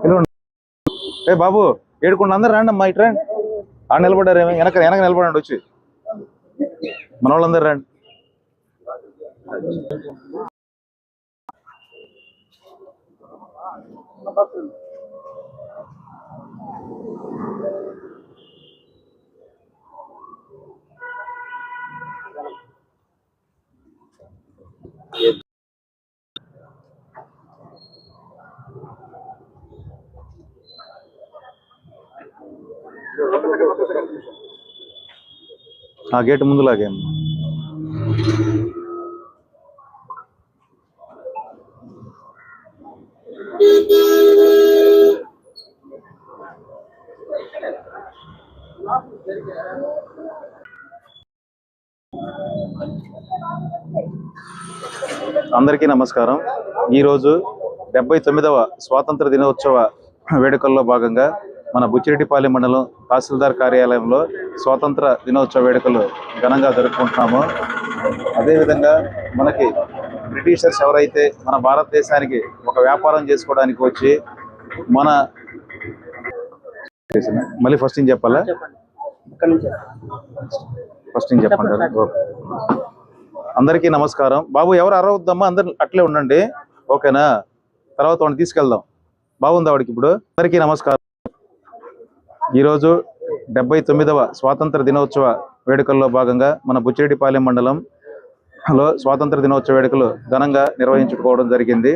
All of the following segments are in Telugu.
పిలవండి. ఏ బాబు ఏడుకుండా అందరు రండి అమ్మా ఇటు రండి ఆడ నిలబడ్డారేమో వెనక వెనక నిలబడండి వచ్చి మన వాళ్ళందరూ రండి ఆ గేట్ ముందులాగే అందరికీ నమస్కారం. ఈరోజు డెబ్బై తొమ్మిదవ స్వాతంత్ర దినోత్సవ వేడుకల్లో భాగంగా మన బుచ్చిరెడ్డిపాలెం మండలం తహసీల్దార్ కార్యాలయంలో స్వాతంత్ర దినోత్సవ వేడుకలు ఘనంగా జరుపుకుంటున్నాము. అదేవిధంగా మనకి బ్రిటిషర్స్ ఎవరైతే మన భారతదేశానికి ఒక వ్యాపారం చేసుకోవడానికి వచ్చి మన మళ్ళీ ఫస్ట్ నుంచి చెప్పాలా? ఫస్ట్ నుంచి చెప్పండి. అందరికీ నమస్కారం. బాబు ఎవరు అరవద్దమ్మా? అందరు అట్లే ఉండండి. ఓకేనా తర్వాత వాడిని తీసుకెళ్దాం. బాగుందా వాడికి ఇప్పుడు. అందరికీ నమస్కారం. ఈరోజు డెబ్బై తొమ్మిదవ స్వాతంత్ర దినోత్సవ వేడుకల్లో భాగంగా మన బుచ్చిరెడ్డిపాలెం మండలంలో స్వాతంత్ర దినోత్సవ వేడుకలు ఘనంగా నిర్వహించుకోవడం జరిగింది.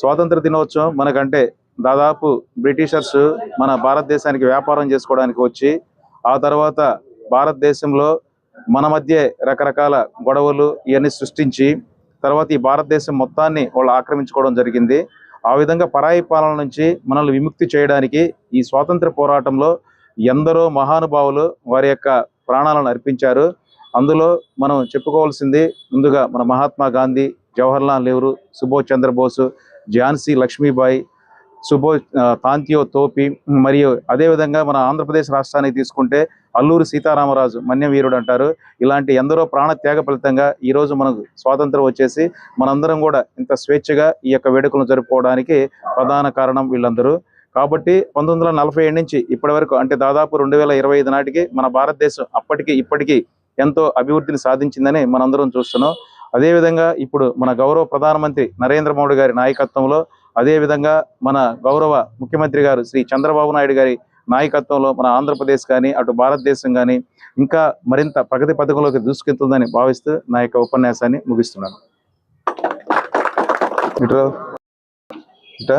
స్వాతంత్ర దినోత్సవం మనకంటే దాదాపు బ్రిటిషర్స్ మన భారతదేశానికి వ్యాపారం చేసుకోవడానికి వచ్చి ఆ తర్వాత భారతదేశంలో మన మధ్య రకరకాల గొడవలు ఇవన్నీ సృష్టించి తర్వాత ఈ భారతదేశం మొత్తాన్ని వాళ్ళు ఆక్రమించుకోవడం జరిగింది. ఆ విధంగా పరాయి పాలన నుంచి మనల్ని విముక్తి చేయడానికి ఈ స్వాతంత్ర పోరాటంలో ఎందరో మహానుభావులు వారి యొక్క ప్రాణాలను అర్పించారు. అందులో మనం చెప్పుకోవాల్సింది ముందుగా మన మహాత్మా గాంధీ జవహర్లాల్ నెహ్రూ సుభాష్ చంద్రబోసు ఝాన్సీ లక్ష్మీబాయి సుబో కాంతియో తాంతియో తోపి మరియు అదేవిధంగా మన ఆంధ్రప్రదేశ్ రాష్ట్రానికి తీసుకుంటే అల్లూరి సీతారామరాజు మన్యవీరుడు అంటారు. ఇలాంటి ఎందరో ప్రాణ త్యాగ ఫలితంగా ఈ రోజు మనకు స్వాతంత్రం వచ్చేసి మనందరం కూడా ఇంత స్వేచ్ఛగా ఈ యొక్క వేడుకలను జరుపుకోవడానికి ప్రధాన కారణం వీళ్ళందరూ. కాబట్టి పంతొమ్మిది వందల నలభై ఏడు నుంచి ఇప్పటి వరకు అంటే దాదాపు రెండు వేల ఇరవై ఐదు నాటికి మన భారతదేశం అప్పటికి ఇప్పటికీ ఎంతో అభివృద్ధిని సాధించిందని మనందరం చూస్తున్నాం. అదేవిధంగా ఇప్పుడు మన గౌరవ ప్రధానమంత్రి నరేంద్ర మోడీ గారి నాయకత్వంలో అదేవిధంగా మన గౌరవ ముఖ్యమంత్రి గారు శ్రీ చంద్రబాబు నాయుడు గారి నాయకత్వంలో మన ఆంధ్రప్రదేశ్ కానీ అటు భారతదేశం కానీ ఇంకా మరింత ప్రగతి పథకంలోకి దూసుకెళ్తుందని భావిస్తూ నా యొక్క ఉపన్యాసాన్ని ముగిస్తున్నాను. ఇటు ఇటా